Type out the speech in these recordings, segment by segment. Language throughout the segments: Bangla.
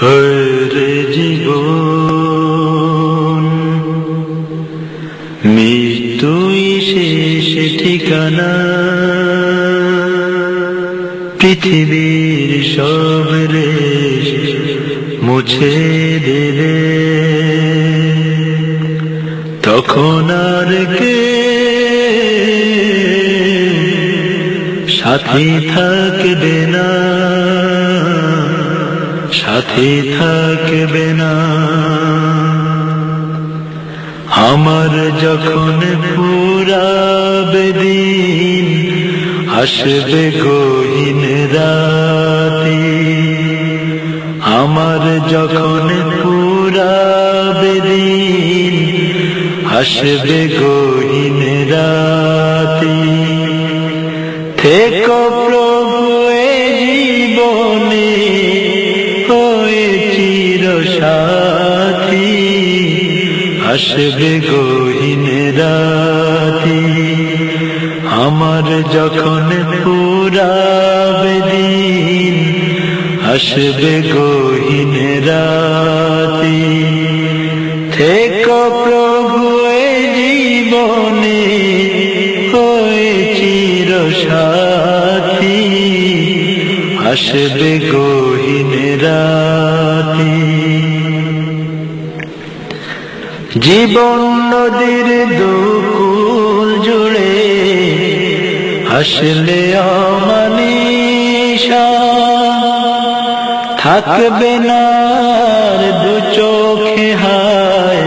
হরে জীবন মৃত্যুই শেষ ঠিকানা পৃথিবীর সব মুছে দেবে তখন আর কে সাথী থাকবে না সাথী থাকবে না। আমার যখন পুরাবে দিন, আসবে গহীন রাতি। আমার যখন পুরাবে দিন, আসবে গহীন রাতি। থেকো প্রভু। আসবে গহীন রাতি। আমার যখন পুরাবে দিন, আসবে গহীন রাতি। থেকো প্রভু জীবনে হয়ে চির সাথী আসবে গহীন রাতি। জীবন নদীর দুকুল জুড়ে হাসলে অমানিসা থাকবে না দু চোখে হায়,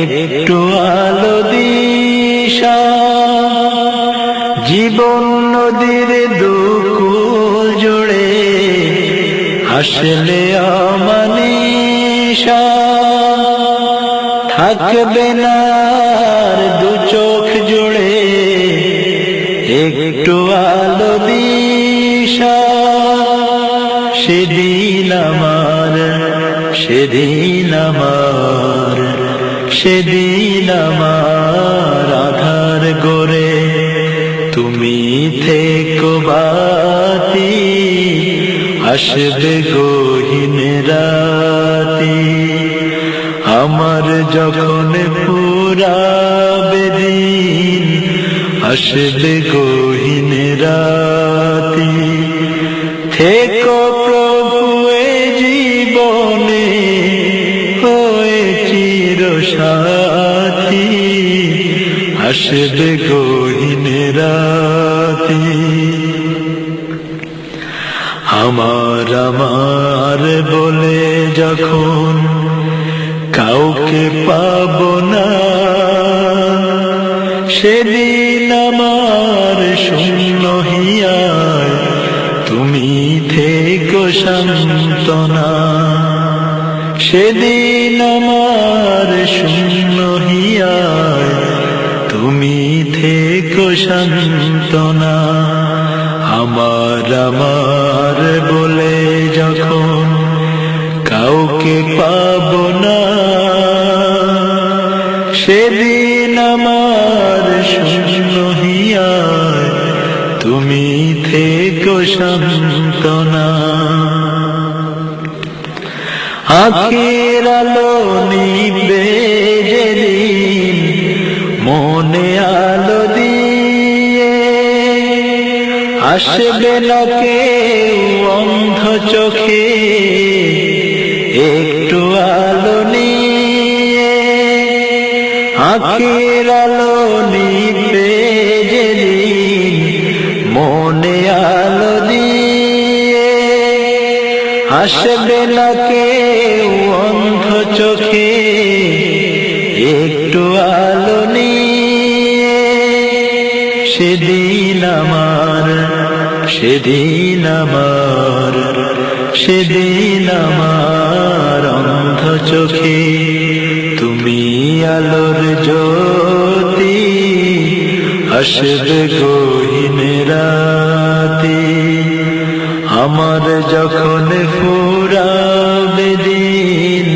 একটু আলো দিশা। জীবন নদীর দুকুল জুড়ে হাসলে অমানিসা থাকবে দু চোখ জুড়ে একটু আলো দিশা। সেদিন আমার সেদিন আমার সেদিন আমার আধার গোরে তুমি থেকো বাতি, আসবে গহীন রাতি। আমার যখন পুরাবে দিন, আসবে গহীন রাতি। থেকো প্রভু জীবনে হয়ে চির সাথী। আসবে গহীন রাতি। আমার আমার বলে যখন কাউকে পাব না। সেদিন আমার শূন্য হিয়ায় তুমি থেকো সান্তনা সেদিন আমার শূন্য হিয়ায় তুমি থেকো সান্তনা আমার আমার সেদিন আমার হিয়ায় তুমি থেকো সান্তনা আখের আলো নিবে যেদিন, মনে আলো দিয়ে। আসবে কেউ অন্ধ চোখে, একটু আলো নিয়ে আখের আলো নিবে যেদিন, মনে আলো দিয়ে আসবে না কেউ অন্ধ চোখে, একটু আলো নিয়ে। সেদিন আমার সেদিন আমার সেদিন আমার অন্ধ চোখে। আলোর জ্যোতি আসবে গহীন রাতি। আমার যখন ফুরাবে দিন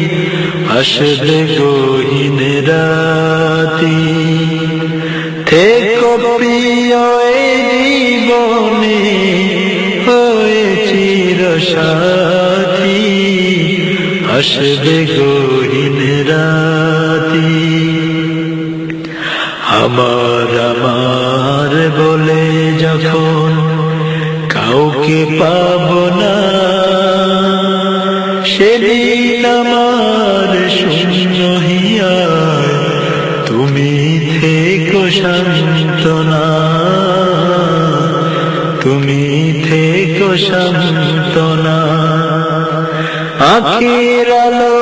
আসবে গহীন রাতি। থেকো প্রিয় জীবনে হয়ে চির সাথী আসবে গহীন রাতি। আমার আমার বলে যখন কাউকে পাব না, সেদিন আমার শূন্য হিয়া তুমি থেকো শান্তনা তুমি থেকো শান্তনা আখির আলো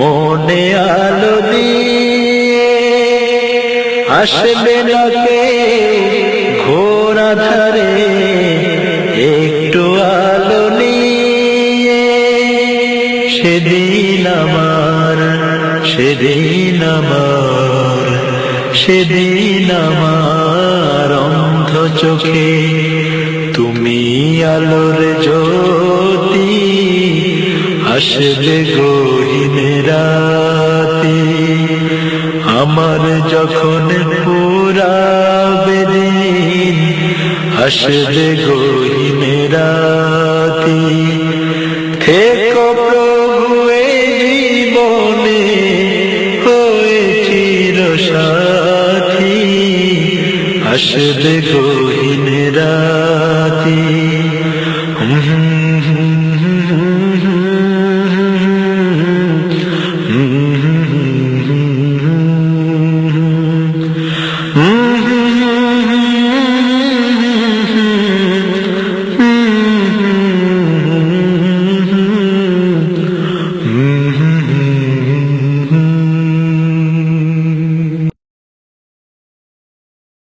মনে আলো দিয়ে আসবে নাকে ঘোরা ধারে একটু আলো নিয়ে। সেদিন আমার সেদিন আমার সেদিন আমার অন্ধ চোখে তুমি আলোর জ্যোতি আসবে গহীন রাতে, আমার যখন পুরা বেদিন আসবে গহীন রাতে। থেকো প্রভু জীবনে হয়ে চির সাথী আসবে রাতি।